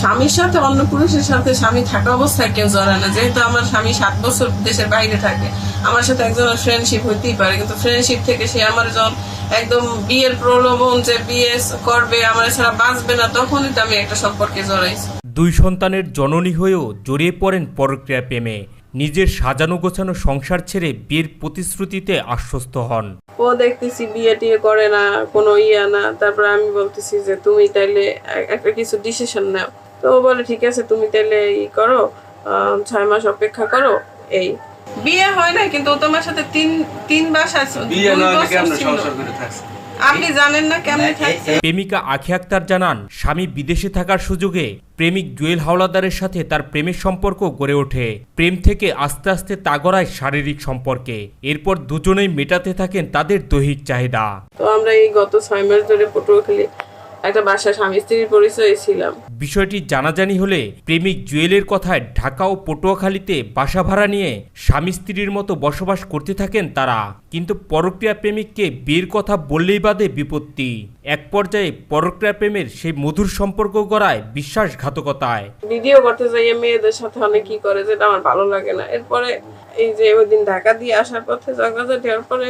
স্বামীর সাথে অন্য পুরুষের সাথে স্বামী থাকা অবস্থায় কেউ জড়ায় না। যেহেতু আমার স্বামী সাত বছর দেশের বাইরে থাকে আমার সাথে একজন ফ্রেন্ডশিপ হইতেই পারে কিন্তু ফ্রেন্ডশিপ থেকে সে আমার যখন একদম বিয়ের প্রলোভন যে বিয়ে করবে আমার ছাড়া বাঁচবে না তখনই তো আমি একটা সম্পর্কে জড়াইছি দুই সন্তানের জননী হয়েও জড়িয়ে পড়েন পরক্রিয়া প্রেমে। নিজের সাজানো গোছানো সংসার ছেড়ে বিয়ের প্রতিশ্রুতিতে আশ্বস্ত হন। ও দেখতেছি বিয়ে টিয়ে করে না কোনো ইয়া না তারপর আমি বলতেছি যে তুমি তাইলে একটা কিছু ডিসিশন নাও। তো ও বলে ঠিক আছে তুমি তাহলে ই করো আহ, ছয় মাস অপেক্ষা করো এই। বিয়ে হয় না কিন্তু ও তোমার সাথে তিন তিন বাসায় বিয়ে না হলে কেমন সংসার করে থাকছে? আপনি জানেন না কেমন থাকছে। প্রেমিকা আখি আক্তার জানান স্বামী বিদেশে থাকার সুযোগে প্রেমিক জুয়েল হাওলাদারের সাথে তার প্রেমের সম্পর্ক গড়ে ওঠে। প্রেম থেকে আস্তে আস্তে তা গড়ায় শারীরিক সম্পর্কে। এরপর দুজনেই মেটাতে থাকেন তাদের দৈহিক চাহিদা। তো আমরা এই গত ছয় মাস ধরে পটুয়াখালী একটা বাসায় স্বামী স্ত্রীর পরিচয় ছিলাম। বিষয়টি জানাজানি হলে প্রেমিক জুয়েলের কথায় ঢাকা ও পটুয়াখালীতে বাসা ভাড়া নিয়ে স্বামী স্ত্রীর মতো বসবাস করতে থাকেন তারা। কিন্তু পরক্রিয়া প্রেমিককে বিয়ের কথা বললেই বাদে বিপত্তি। এক পর্যায়ে পরক্রিয়া প্রেমের সেই মধুর সম্পর্ক গড়ায় বিশ্বাসঘাতকতায়। ভিডিও করতে যাই মেয়েদের সাথে অনেক কি করে যেটা আমার ভালো লাগে না। এরপরে এই যে ওই দিন ঢাকা দিয়ে আসার পথে জগাজাটি হওয়ার পরে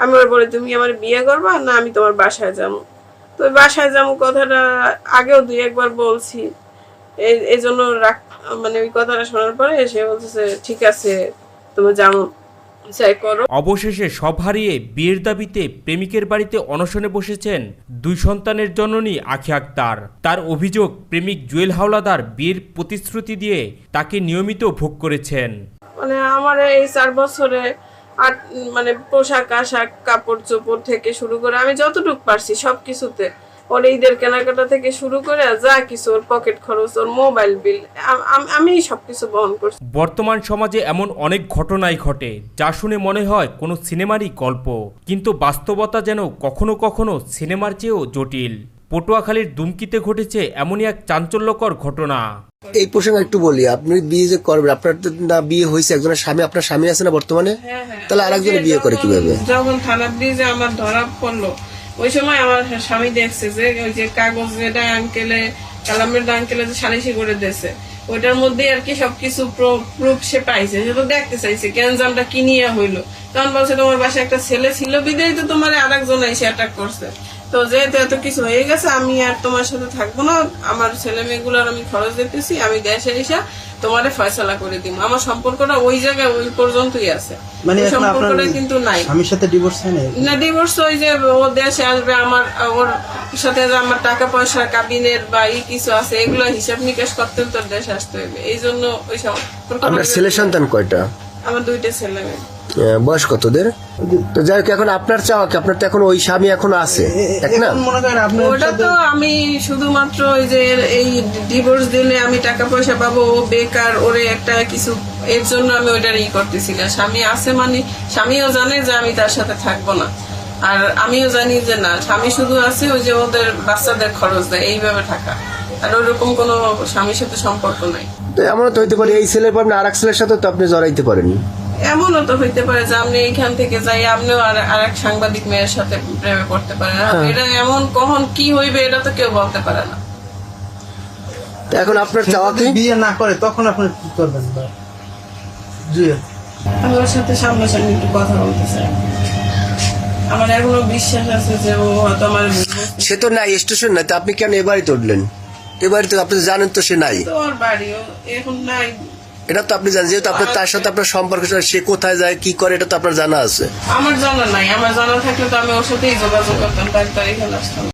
আমি ওর বলে তুমি আমার বিয়ে করবা না আমি তোমার বাসায় যাব? তো বাসায় যাব কথাটা আগেও দুই একবার বলছি। এই জন্য রাখ মানে ওই কথাটা শোনার পরে সে বলতেছে ঠিক আছে তুমি যাব অবশেষে সব হারিয়ে বিয়ের দাবিতে প্রেমিকের বাড়িতে অনশনে বসেছেন দুই সন্তানের জননী আখি আক্তার। তার অভিযোগ প্রেমিক জুয়েল হাওলাদার বিয়ের প্রতিশ্রুতি দিয়ে তাকে নিয়মিত ভোগ করেছেন। মানে আমার এই চার বছরে আর মানে পোশাক, আশাক, কাপড় চোপড় থেকে শুরু করে আমি যতটুকু পারছি সব কিছুতে ওর ঈদের কেনাকাটা থেকে শুরু করে যা কিছু, ওর পকেট খরচ, ওর মোবাইল বিল, আমি সবকিছু বহন করছি। বর্তমান সমাজে এমন অনেক ঘটনাই ঘটে, যা শুনে মনে হয় কোনো সিনেমারই গল্প, কিন্তু বাস্তবতা যেন কখনো কখনো সিনেমার চেয়েও জটিল। পটুয়াখালীর দুমকিতে ঘটেছে এমনই এক চাঞ্চল্যকর ঘটনা। এই প্রসঙ্গে একটু বলি আপনি বিয়ে যে করবেন আপনার তো না বিয়ে হয়েছে একজনের স্বামী আপনার স্বামী আছে না বর্তমে তাহলে আরেকজনে বিয়ে করে কীভাবে? যখন থানা ব্রিজে আমার ধরা পড়ল ওই সময় আমার স্বামী দেখছে যে ওই যে কাগজ যেটা আঙ্কেলে কালামের আঙ্কেলে যে সালিশি করে দিয়েছে ওইটার মধ্যে আর কি সবকিছু প্রুফ সে পাইছে সে তো দেখতে চাইছে গ্যাঞ্জামটা কি নিয়ে হইল। তখন বলছে তোমার বাসায় একটা ছেলে ছিল বিদায় তো তোমার আরেকজন এসে অ্যাটাক করছে। তো যেহেতু এত কিছু হয়ে গেছে আমি আর তোমার সাথে থাকব না। আমার ছেলে মেয়েগুলোর আমি খরচ দিতেছি আমি দেশে এসে তোমারে ফয়সলা করে দিব আমার সম্পর্কটা ওই জায়গায় ওই পর্যন্তই আছে। মানে ওই এখন আপনার সম্পর্কটা কিন্তু নাই। স্বামীর সাথে ডিভোর্স হয় না ডিভোর্স ওই যে ও দেশে আসবে আমার ওর সাথে যে আমার টাকা পয়সা কাবিনের বা ই কিছু আছে এগুলো হিসাব নিকাশ করতে তোর দেশে আসতে হবে এই জন্য ওই সম্পর্কটা আপনার ছেলে সন্তান কয়টা? আমার দুইটা ছেলে মেয়ে। বয়স কতদের তো যাই হোক এখন আপনার চাওয়া কি? আপনার তো এখন ওই স্বামী এখন আছে এক না? মনে করেন আপনার ওটা তো আমি শুধুমাত্র ওই যে এই ডিভোর্স দিলে আমি টাকা পয়সা পাবো ও বেকার ওরে একটা কিছু এর জন্য আমি ওইটার ই করতেছি না। স্বামী আছে মানে স্বামীও জানে যে আমি তার সাথে থাকব না। আর আমিও জানি যে না স্বামী শুধু আছে ওই যে ওদের বাচ্চাদের খরচ দেয় এইভাবে থাকা। আর ওরকম কোনো স্বামীর সাথে সম্পর্ক নাই। তো এমনও তো হইতে পারে এই ছেলের পর আপনি আর এক ছেলের সাথে তো আপনি জড়াইতে পারেন এমনও তো হইতে পারে যে আপনি এইখান থেকে যাই আপনিও আর আরেক সাংবাদিক মেয়ের সাথে প্রেমে পড়তে পারেন। এটা এমন কখন কি হইবে এটা তো কেউ বলতে পারে না। এখন আপনার চাওয়া কি? বিয়ে না করে তখন আপনি কি করবেন? জুয়েল আমি ওর সাথে সামনাসামনি একটু কথা বলতে চাই। আমার এখনও বিশ্বাস আছে যে ও হয়তো আমার সে তো নাই স্টেশন নাই তো আপনি কেন এ বাড়িতে উঠলেন এ বাড়িতে আপনি জানেন তো সে নাই। তো ওর বাড়ি এখন নাই। এটা তো আপনি জানেন, যেহেতু আপনার তার সাথে আপনার সম্পর্ক সে কোথায় যায়, কি করে, এটা তো আপনার জানা আছে। আমার জানা নাই, আমার জানা থাকলে তো আমি ওর সাথেই যোগাযোগ করতাম তাই তো এখানে আসতাম।